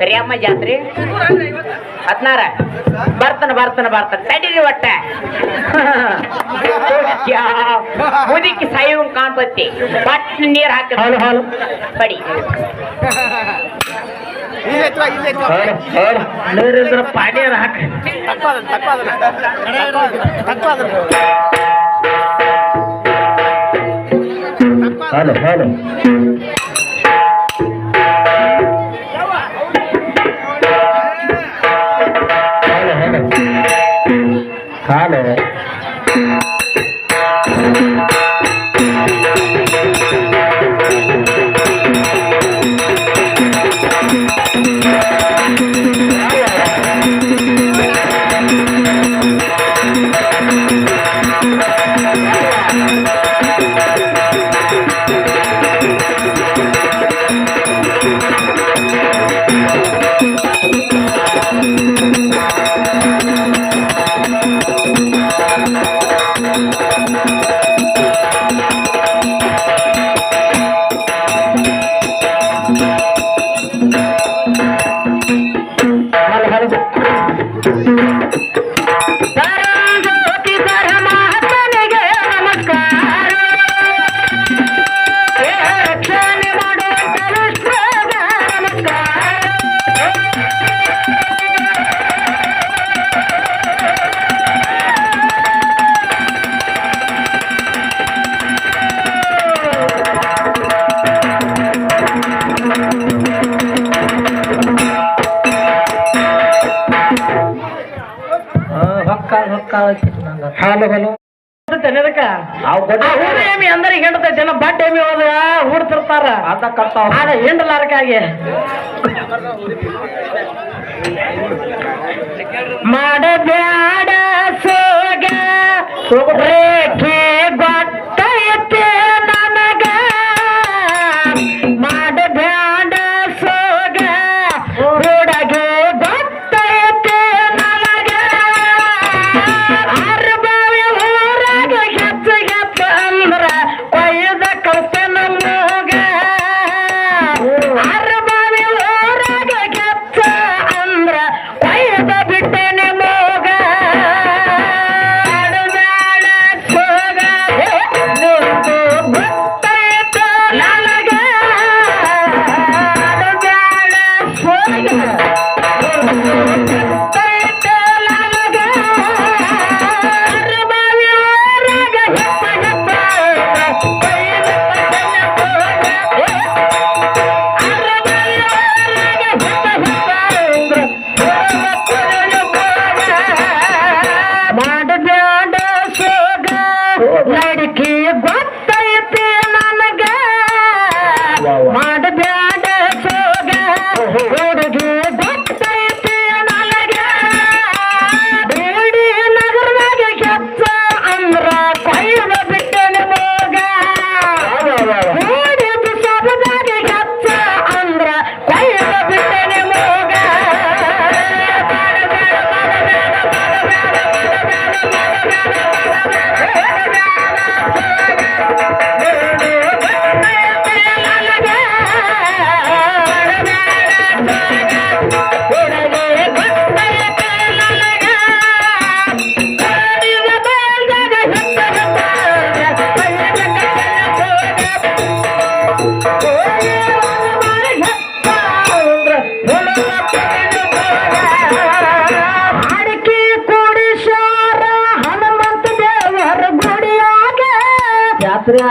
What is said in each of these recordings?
ಕರಿಯಮ್ಮ ಜಾತ್ರೆ? ಹದಿನಾರ. ಬರ್ತನ ಬರ್ತನ ಬರ್ತನ. ತಡೀರಿ ಒಟ್ಟ. ಮುದುಕಿ ಸಾಯುವ ಕಾಣ್ಬತ್ತಿ ಬಟ್ ನೀರು ಹಾಕಿ ಹಾಲು ಹಾಲು. ಪಡಿ. ನೀರಿದ್ರ ಪಾಡಿಯರ್ ಹಾಕಿ. Hello hello. ಏಮಿ ಅಂದ್ರೆ ಹೆಂಡತ ಜನ ಬಟ್ ಏಮಿ ಹೋದ್ರ ಹೂಡ್ತಿರ್ತಾರ. ಅದ ಕರ್ತಾವ ಅದ ಮಾಡಬ್ಯಾಡ ಸೋಗ. ಸೋಗ್ರೇ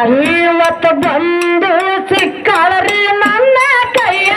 ತಾಯಿ ಮತ್ತು ಬಂದು ಸಿಕ್ಕಳರಿ ನನ್ನ ಕೈಯ.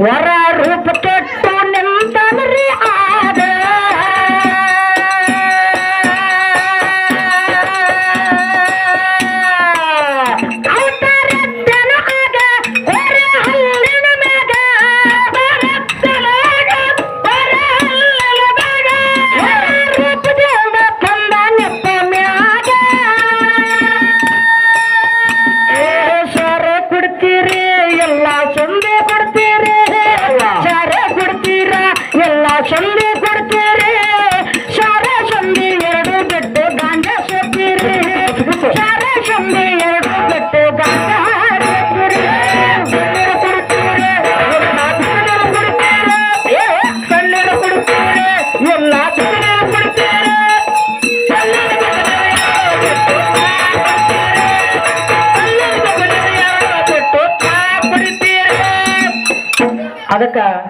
ವರ ರೂಪ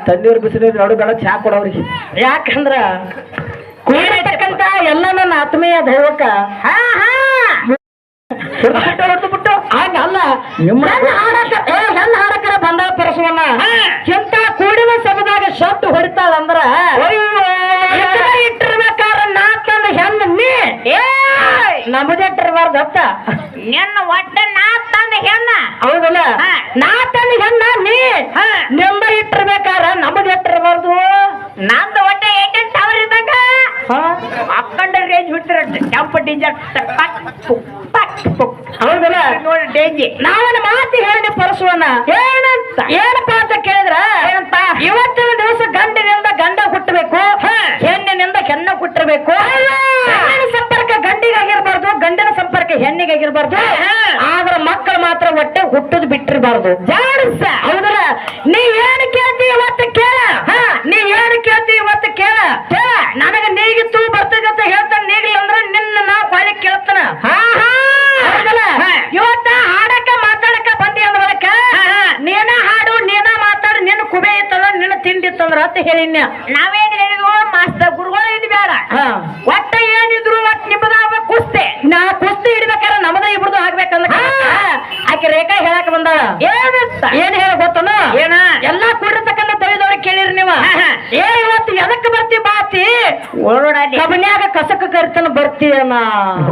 ತಣ್ಣೀರು ಬಿಸಿನೀರು ಎರಡು ಬೇಡ ಚಾ ಕೊಡೋರಿಗೆ ಯಾಕಂದ್ರ ಕೂಡಿರ್ತಕ್ಕಂತ ಎಲ್ಲ ನನ್ನ ಆತ್ಮೀಯ ದೈವಕ್ಕ. ಹಾ ಹಾ. ಬಿಟ್ಟು. ಬಿಟ್ಟು ಹಂಗಲ್ಲ ನಿಮ್ಮ ಹಾಡಕ ಏ ನನ್ನ ಹಾಡಕರ ಬಂದ ಪರಸವನ್ನ ಎಂತ ಕೂಡಿನ ಸಮದಾಗ ಶಬ್ದ ಹೊಡಿತಾಳ ಅಂದ್ರ ಇಟ್ಟಿರ್ಬೇಕಾರ ನಾಕಂದ ಹೆಣ್ಣು ನೀ? ನಮ್ಮದಿಟ್ಟಿರ್ಬಾರ್ದು ಅತ್ತ ನಿನ್ನ ಒಟ್ಟ ಹೌದಲ್ಲ? ನಾ ತನ್ನ ಹೆಣ್ಣ ನೀ? ನಿಂಬ ಇಟ್ಟಿರ್ಬೇಕಾರ ನಮ್ಮದೇ ಇಟ್ಟಿರ್ಬಾರ್ದು ನಂದ ಒಟ್ಟ ಏಟೆಂಟ್ ಸಾವಿರ ಇದ್ದಂಗ. ಅಕ್ಕಂಡ ರೇಂಜ್ ಬಿಡ್ತಿರ ಕೆಂಪ ಡಿಂಜರ್. ಹೌದಲ್ಲ? ನೋಡಿ ಡೇಂಜಿ ನಾವನ್ನ ಮಾತಿ ಹೇಳಿ ಪರಸುವನ್ನ ಏನಂತ? ಏನಪ್ಪ ಅಂತ ಕೇಳಿದ್ರ? ಏನಂತ? ಇವತ್ತಿನ ದಿವಸ ಗಂಡಿನಿಂದ ಗಂಡ ಹುಟ್ಟಬೇಕು. ಹೆಣ್ಣಿನಿಂದ ಹೆಣ್ಣ ಹುಟ್ಟಿರ್ಬೇಕು ಸಂಪರ್ಕ ಗಂಡಿಗಾಗಿರ್ಬಾರ್ದು. ಗಂಡಿನ ಸಂಪರ್ಕ ಹೆಣ್ಣಿಗಾಗಿರ್ಬಾರ್ದು ಆದ್ರ ಮಕ್ಕಳು ಮಾತ್ರ ಒಟ್ಟೆ ಹುಟ್ಟದ್ ಬಿಟ್ಟಿರ್ಬಾರ್ದು. ಜಾಡಿಸ ಹೌದಲ್ಲ? ನೀ ಏನ್ ಕೇಳ್ತಿ ಇವತ್ತು ಕೇಳ. ನೀ ಏನ್ ಕೇಳ್ತಿ ಇವತ್ತು ಕೇಳ. ಕೇಳ. ನನಗ ನೀಗಿತ್ತು ಅಂತ ಹೇಳ್ತಾನೆ ನೀಗ್ಲಿ ಅಂದ್ರ ನಿನ್ನ ನಾ ಪಾಲಿ ಕೇಳ್ತಾನ? ಇವತ್ತ ಹಾಡಕ ಮಾತಾಡಕ ಬಂದಿ ಅಂದ ಬಳಿಕ ನೀನ ಹಾಡು ನೀನ ಮಾತಾಡು ನಿನ್ನ ಕುಬೆ ಇತ್ತಂದ್ರ ನಿನ್ನ ತಿಂಡಿ ಇತ್ತಂದ್ರ ಅಂತ ಹೇಳಿನ ನಾವೇನ್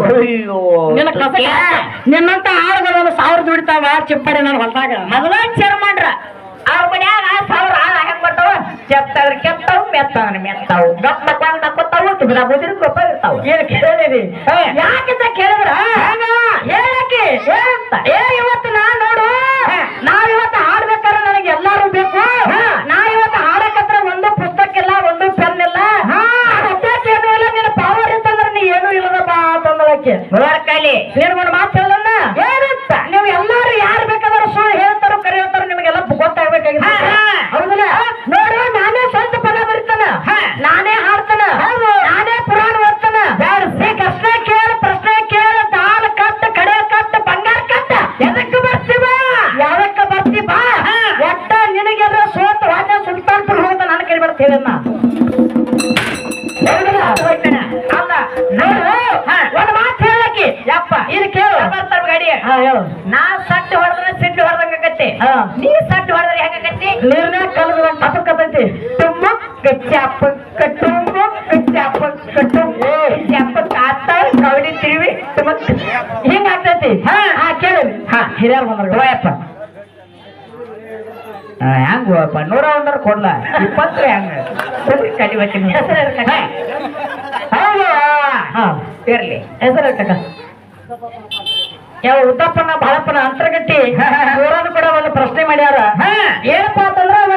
ಅಯ್ಯೋ. ನಿನ್ನ ಕಸ ನಿನ್ನಂತ ಆಳುಗಳನ್ನು ಸಾವಿರ ದುಡಿತಾವ ಚಿಪ್ಪಡಿ ನನ್ನ ಹೊಲ್ದಾಗ. ಮೊದಲ ಚೇರ್ ಮಾಡ್ರ. ಅವ್ರ ಮನ್ಯಾಗ ಸಾವಿರ ಆಳು ಹೆಂಗ್ ಬರ್ತಾವ? ಕೆತ್ತವ್ರ ಕೆತ್ತವು ಮೆತ್ತವ್ರ ಮೆತ್ತವು. ಗಪ್ಪ ಮಕ್ಳಂಗ್ ನಕ್ಕೋತಾವು ತುಮದ ಬುದ್ರಿ ಗೊಪ್ಪ ಇರ್ತಾವ. ಏನ್ ಕೇಳಿದಿ? ಯಾಕಿಂತ ಕೇಳಿದ್ರ? ಹೇಳಕ್ಕೆ? ಹೇಳಂತ ಏ ಇವತ್ತು ನಾ ನೋಡು. ನಾವ್ ಇವತ್ತು ಬಂದಳಕ್ಕೆ ನೋಡಕ್ಕಲ್ಲಿ ನಿನ್ಗೊಂದು ಮಾತು ಹೇಳೋಣ ಏನಂತ ನೀವು ಎಲ್ಲ ಇದು ಕೇಳು. ಬರ್ತಾರ ಗಾಡಿ ಹಾ ಹೇಳು. ನಾ ಸಟ್ ಹೊಡೆದ್ರೆ ಸಿಟ್ಟು ಹೊಡೆದಂಗ ಆಗತ್ತೆ ನೀ ಸಟ್ಟು ಹೊಡೆದ್ರೆ ಹೆಂಗಾಗತ್ತೆ? ನೀರ್ನ ಕಲ್ಲು ತಪ್ಪಕತ್ತೈತಿ ತುಂಬ ಕಚ್ಚಾಪ ಕಟ್ಟುಂಬ ಕಚ್ಚಾಪ ಕಟ್ಟುಂಬ ಕಚ್ಚಾಪ ತಾತ ಕವಡಿ ತಿರುವಿ ತುಂಬ ಹಿಂಗಾಗ್ತೈತಿ ಹಾ. ಹಾ ಕೇಳು. ಹಾ ಹಿರಿಯರ್ ಬಂದ್ರು. ಹ್ಯಾಂಗ ಹೆಂಗ ನೂರ ಒಂದರ ಕೊಡ್ಲ. ಇಪ್ಪತ್ತರ ಹೆಂಗ? ಕಲಿ ಬರ್ತೀನಿ. ಹಾ. ಇರ್ಲಿ. ಹೆಸರು ಯಾವ ಉದ್ದಪ್ಪನ ಬಾಳಪ್ಪನ ಅಂತರ್ಗಟ್ಟಿ ಕೂಡ ಒಂದು ಪ್ರಶ್ನೆ ಮಾಡ್ಯಾರ. ಏನಪ್ಪಾ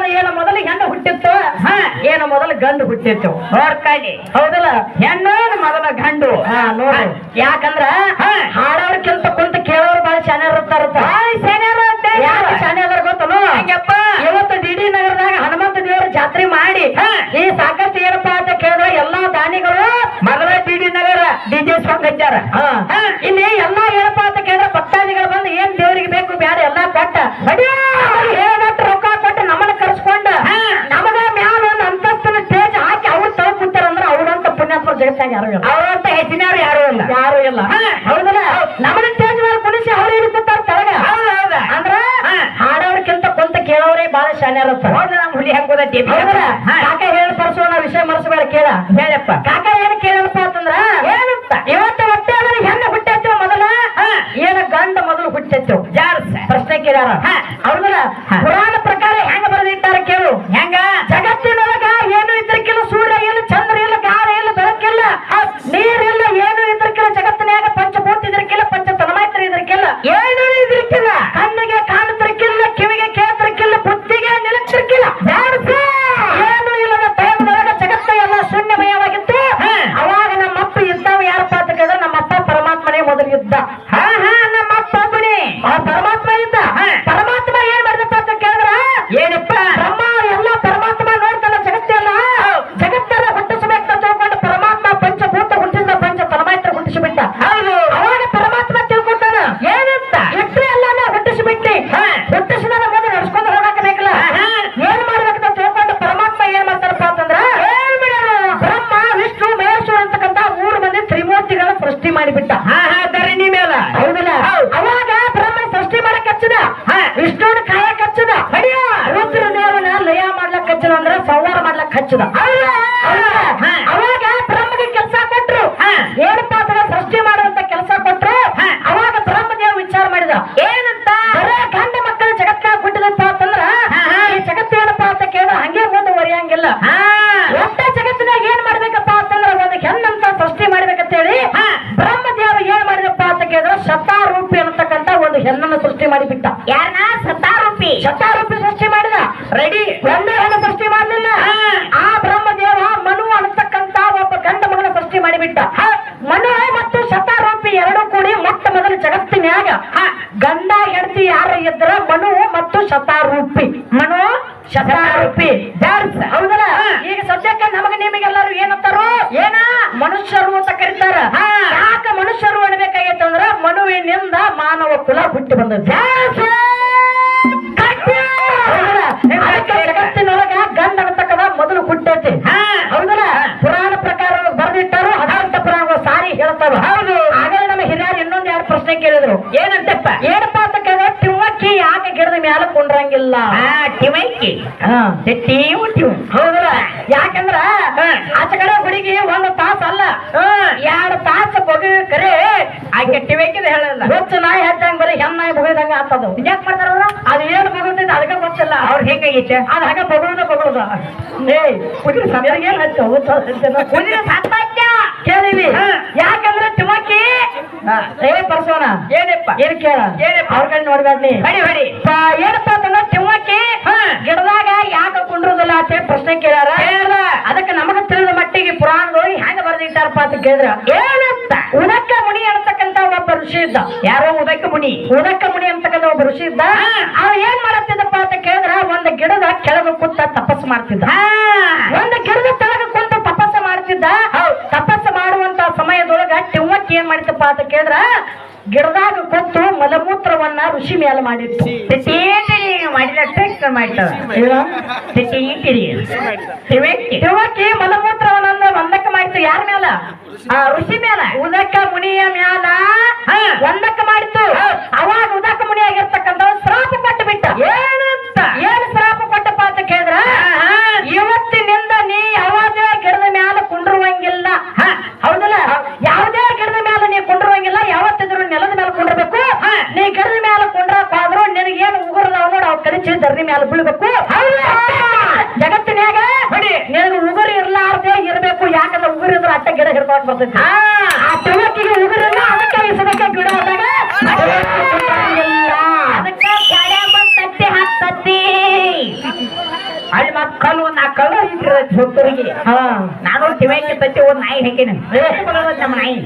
ಅವನ ಏನು ಮೊದಲು ಹೆಣ್ಣು ಹುಟ್ಟಿತ್ತು? ಹಾ. ಏನು ಮೊದಲು ಗಂಡು ಹುಟ್ಟಿತ್ತು? ನೋಡ್ಕೊಳ್ಳಿ. ಹೌದಲ್ಲ? ಹೆಣ್ಣು ಮೊದಲ ಗಂಡು. ಹಾ ನೋಡಿ. ಯಾಕಂದ್ರ ಹಾಡೋರ್ ಕೆಲ್ಸ ಕುಂತ ಕೇಳೋರು ಬಹಳ ಶಾನ್ಯಾರ ಇರ್ತಾರ ಶಾನ್ಯಾರ ಗೊತ್ತಲ್ಲ? ಇವತ್ತು ಡಿಡಿ ನಗರದಾಗ ಹನುಮಂತ ದೇವರ ಜಾತ್ರೆ ಮಾಡಿ. ಈ ಸಾಕಷ್ಟು ಏನಪ್ಪ ಅಂತ ಕೇಳಿದ್ರೆ ಎಲ್ಲಾ ದಾನಿಗಳು ಮೊದಲ ಡಿಡಿ ನಗರ ಡಿಜೆ ಸಾಂಗ್ ಹಚ್ಚಾರ. ಇಲ್ಲಿ ಎಲ್ಲಾ ಏನಪ್ಪ ಅಂತ ಕೇಳಿದ್ರೆ ಭಕ್ತಾದಿಗಳು ಬಂದು ಏನ್ ದೇವರಿಗೆ ಬೇಕು ಬ್ಯಾಡ ಎಲ್ಲಾ ಕೊಟ್ಟ. ಹೇಳಪ್ಪ. ಕಾಕ ಏನ್ ಕೇಳಪ್ಪ ಅಂತಂದ್ರ ಏನಂತ ಇವತ್ತು ಹೊಟ್ಟೆ ಅಂದ್ರೆ ಹೆಣ್ಣು ಹುಟ್ಟೈತಿ ಮೊದಲ. ಏನ ಗಂಡ ಮೊದಲು ಹುಟ್ಟೈತಿ? ಯಾರು ಪ್ರಶ್ನೆ ಕೇಳ್ಯಾರ. ಅವ್ರದ್ರ ಪುರಾಣ ಪ್ರಕಾರ ಹೆಂಗ ಬರೆದಿಟ್ಟಾರ ಕೇಳು. ಹೆಂಗ? ಜಗತ್ತಿನೊಳಗ ಏನು ಇದ್ರಕ್ಕಿಲ್ಲ ಸೂರ್ಯ ಇಲ್ಲ ಚಂದ್ರ ಇಲ್ಲ ಗಾರ ಇಲ್ಲ ಬೆಳಕಿಲ್ಲ. ನೀರಿಲ್ಲ ಏನು ಇದ್ರಕ್ಕಿಲ್ಲ ಜಗತ್ತಿನ್ಯಾಗ ಪಂಚಭೂತ ಇದ್ರಕ್ಕಿಲ್ಲ ಪಂಚ ತನ್ಮಾತ್ರ ಇದ್ರಕ್ಕಿಲ್ಲ ಏನು ಇದ್ರಕ್ಕಿಲ್ಲ ಕಣ್ಣಿಗೆ ಮಾಡ್ಲಕ್ ಹಚ್ಚದ ಅಂದ್ರ ಸಂವಾರ ಮಾಡ್ಲಕ್ ಹಚ್ಚದ ಟಿವ್ ಟಿವ್ ಹೌದಲ್ಲ? ಯಾಕಂದ್ರ. ಆಚೆ ಕಡೆ ಹುಡುಗಿ ಒಂದು ತಾಸ ಅಲ್ಲ. ಎರಡು ತಾಸ ಬಗೆ ಕರೆ. ಆಕೆ ಟಿವೇಕಿದ ಹೇಳಲ್ಲ. ಗೊತ್ತು ನಾಯಿ ಹಚ್ಚಂಗ್ ಬರೀ ಹೆಣ್ಣಾಯಿ ಬಗದಂಗ ಆತದು ಯಾಕೆ ಮಾಡ್ತಾರ ಅದು ಏನು ಬಗತೈತೆ ಅದಕ್ಕೆ ಗೊತ್ತಿಲ್ಲ. ಅವ್ರು ಹೆಂಗಾಗೈತೆ ಅದ್ ಹಾಗೆ ಬಗಳುದ ಬಗಳುದ ಏಯ್ ಕುದುರೆ ಏನ್ ಹಚ್ಚ ಕುದುರೆ ಸತ್ತಾಯ್ತ ಕೇಳಿವಿ. ಯಾಕಂದ್ರೆ ತಿಮ್ಮಕ್ಕಿ ಏ ಪರ್ಸೋಣ ಏನಪ್ಪ? ಏನ್ ಕೇಳ? ಏನಪ್ಪ? ಅವ್ರ ಕಡೆ ನೋಡ್ಬೇಡ್ನಿ ಹೊಡಿ ಹೊಡಿ. ಪ- ಏನಪ್ಪ. ಗಿಡದಾಗ ಯಾಕ ಕುಂಡ್ರುದಿಲ್ಲ ಅಂತ ಹೇಳಿ ಪ್ರಶ್ನೆ ಕೇಳ್ಯಾರ. ಅದಕ್ಕೆ ನಮಗ ತಿಳಿದ ಮಟ್ಟಿಗೆ ಪುರಾಣದೊಳಗೆ ಹೆಂಗ ಬರ್ದಿಟ್ಟಾರಪ್ಪ ಅಂತ ಕೇಳಿದ್ರ. ಏನಂತ? ಉದಕ್ಕ ಮುನಿ ಅಂತಕ್ಕಂತ ಒಬ್ಬ ಋಷಿ ಇದ್ದ. ಯಾರೋ ಉದಕ್ಕ ಮುನಿ. ಉದಕ್ಕ ಮುನಿ ಅಂತಕ್ಕಂತ ಒಬ್ಬ ಋಷಿ ಇದ್ದ. ಅವ ಏನ್ ಮಾಡತ್ತಿದ್ದಪ್ಪ ಅಂತ ಕೇಳಿದ್ರ ಒಂದ್ ಗಿಡದ ಕೆಳಗ ಕುಂತ ತಪಸ್ಸು ಮಾಡ್ತಿದ್ದ. ಒಂದು ಗಿಡದ ಕೆಳಗೆ ಕುಂತ ತಪಸ್ಸು ಮಾಡ್ತಿದ್ದ. ತಪಸ್ಸು ಮಾಡುವಂತ ಸಮಯದೊಳಗ ತಿಮ್ಮಕ್ಕಿ ಏನ್ ಮಾಡಿತಪ್ಪ ಅಂತ ಕೇಳಿದ್ರ ಗಿಡದಾಗ ಕೂತು ಮಲಮೂತ್ರವನ್ನ ಋಷಿ ಮೇಲೆ ಮಾಡಿತ್ತು. ಮಾಡಿದ ಮಾಡ್ತಾವ ತಿಟ್ಟಿರಿ ಟಿವೈಕಿ ತಿಮ್ಮಕ್ಕಿ ಮಲಮೂತ್ರವನ್ನ ಒಂದಕ್ಕೆ ಮಾಡಿತ್ತು ಯಾರ ಮ್ಯಾಲ? ಆ ಋಷಿ ಮೇಲ ಉದಕ ಮುನಿಯ ಮ್ಯಾಲ. ಒಂದಕ್ಕ ಮಾಡಿತ್ತು. ಅವಾಗ ಉದಕ ಮುನಿ ಆಗಿರ್ತಕ್ಕಂಥ ಶ್ರಾಪ ಕೊಟ್ಟು ಬಿಟ್ಟ ಏನಂತ? ಏನ್ ಶ್ರಾಪ ಕೊಟ್ಟಪ್ಪ ಅಂತ ಕೇಳಿದ್ರ. ಇವತ್ತಿನಿಂದ ನೀ ಯಾವಾಗ ಗಿಡದ ಮ್ಯಾಲ ಕುಂಡ್ರುವಂಗಿಲ್ಲ. ಹೌದಲ್ಲ? ಯಾವುದೇ ಗಿಡದ ಮ್ಯಾಲ ನೀ ಕುಂಡ್ರುವಂಗಿಲ್ಲ ಯಾವತ್ತಿದ್ರು ನೆಲದ ಮ್ಯಾಲ ಕುಂಡ್ರಬೇಕು ಹಾ. ನೀ ಗಿಡದ ಮ್ಯಾಲ ಕುಂಡ್ರಪ್ಪ ಆದ್ರೂ ಏನು ಉಗುರದಾವ ನೋಡ ಅವ್ ಕಲಿಚಿ ಧರಣಿ ಮ್ಯಾಲ ಬೀಳ್ಬೇಕು? ಜಗತ್ತಿನ್ಯಾಗ ಹೊಡಿ. ನಿನಗೆ ಉಗುರು ಇರ್ಲಾರ್ದೆ ಇರ್ಬೇಕು ಯಾಕಂದ್ರೆ ಉಗುರು ಇದ್ರೆ ಅಟ್ಟ ಗಿಡ ಹಿಡ್ಕೊಂಡು ಬರ್ತೈತಿ. ಆ, ತಿಳಕಿಗೆ ಉಗುರನ್ನ ಅದಕ್ಕೆ ಇಸದಕ್ಕೆ ಗಿಡ ಆದಾಗ? ಅಲ್ಲಿ ಮಕ್ಕಳು ನಾ ಕಲ್ಲು ಇದ್ರ ಸುತ್ತರಿಗೆ ನಾನು ಟಿವಿ ತತ್ತಿ ಒಂದ್ ನಾಯಿ ಹಾಕಿನಿ. ನಮ್ಮ ನಾಯಿ.